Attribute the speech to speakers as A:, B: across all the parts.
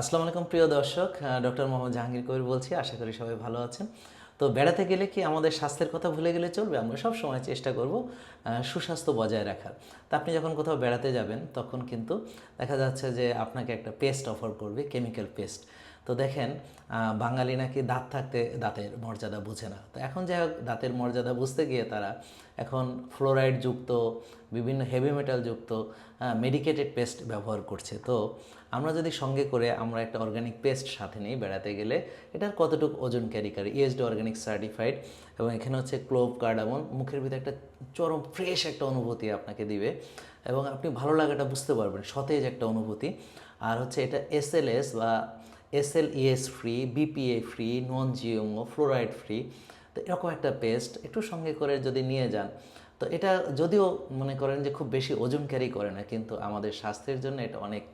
A: আসসালামু আলাইকুম, প্রিয় দর্শক। ডক্টর মোহাম্মদ জাহাঙ্গীর কবির বলছি, আশা করি সবাই ভালো আছেন। তো বেড়াতে গেলে কি আমাদের স্বাস্থ্যের কথা ভুলে গেলে চলবে? আমরা সব সময় চেষ্টা করব সুস্বাস্থ্য বজায় রাখার। তা আপনি যখন কোথাও বেড়াতে যাবেন, তখন কিন্তু দেখা যাচ্ছে যে আপনাকে একটা পেস্ট অফার করবে কেমিক্যাল পেস্ট। তো দেখেন বাঙালি নাকি দাঁত থাকতে দাঁতের মর্যাদা বুঝে না। তো এখন যাই হোক, দাঁতের মর্যাদা বুঝতে গিয়ে তারা এখন ফ্লোরাইড যুক্ত, বিভিন্ন হেভি মেটাল যুক্ত মেডিকেটেড পেস্ট ব্যবহার করছে। তো আমরা যদি সঙ্গে করে আমরা একটা অর্গানিক পেস্ট সাথে নিই বেড়াতে গেলে এটার কতটুকু ওজন ক্যারি করে? ইএসডি অর্গানিক সার্টিফাইড এবং এখানে হচ্ছে ক্লোভ কার্ডামন মুখের ভিতরে একটা চরম ফ্রেশ একটা অনুভূতি আপনাকে দিবে এবং আপনি ভালো লাগাটা বুঝতে পারবেন, সতেজ একটা অনুভূতি। আর হচ্ছে এটা এসএলএস বা SLES free BPA free non GMO fluoride free তো এরকম একটা পেস্ট একটু সঙ্গে করে যদি নিয়ে যান, তো এটা যদিও মনে করেন যে খুব বেশি ওজন ক্যারি করে না, কিন্তু আমাদের স্বাস্থ্যের জন্য এটা অনেক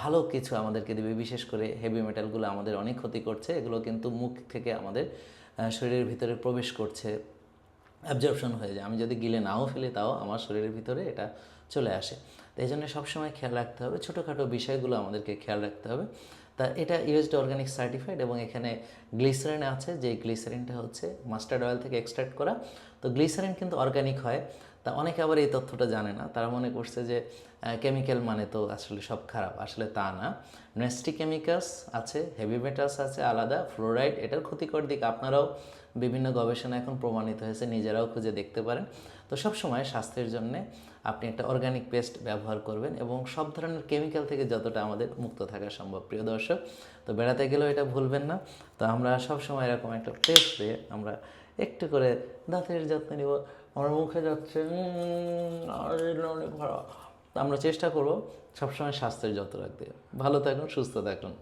A: ভালো কিছু আমাদেরকে দেবে। বিশেষ করে হেভি মেটালগুলো আমাদের অনেক ক্ষতি করছে, এগুলো কিন্তু মুখ থেকে আমাদের শরীরের ভিতরে প্রবেশ করছে অ্যাবজর্পশন হয়ে যায়। আমি যদি গিলে নাও ফেলি, তাও আমার শরীরের ভিতরে এটা চলে আসে। তো এই জন্য সবসময় খেয়াল রাখতে হবে। ছোটোখাটো বিষয়গুলো আমাদেরকে খেয়াল রাখতে হবে। তা এটা ইউএসডি অর্গানিক সার্টিফাইড এবং এখানে গ্লিসারিন আছে যে গ্লিসারিনটা হচ্ছে মাস্টার্ড অয়েল থেকে এক্সট্রাক্ট করা। তো গ্লিসারিন কিন্তু অর্গানিক হয়। তা অনেকে আবার এই তথ্যটা জানে না। তারা মনে করছে যে কেমিক্যাল মানে তো আসলে সব খারাপ, আসলে তা না। নেস্টি কেমিক্যালস আছে হেভি মেটালস আছে, আলাদা ফ্লোরাইড এটার ক্ষতিকর দিক আপনারাও বিভিন্ন গবেষণা এখন প্রমাণিত হয়েছে, নিজেরাও খুঁজে দেখতে পারেন। তো সব সময় স্বাস্থ্যের জন্য আপনি একটা অর্গানিক পেস্ট ব্যবহার করবেন এবং সব ধরনের কেমিক্যাল থেকে যতটা আমাদের মুক্ত থাকা সম্ভব, প্রিয় দর্শক। তো বেড়াতে গেলেও এটা ভুলবেন না। তো আমরা সব সময় এরকম একটা পেস্ট দিয়ে আমরা একটু করে দাঁতের যত্ন নিব। আমার মুখে যাচ্ছে অনেক ভালো। আমরা চেষ্টা করব সবসময় স্বাস্থ্যের যত্ন রাখতে। ভালো থাকুন, সুস্থ থাকুন।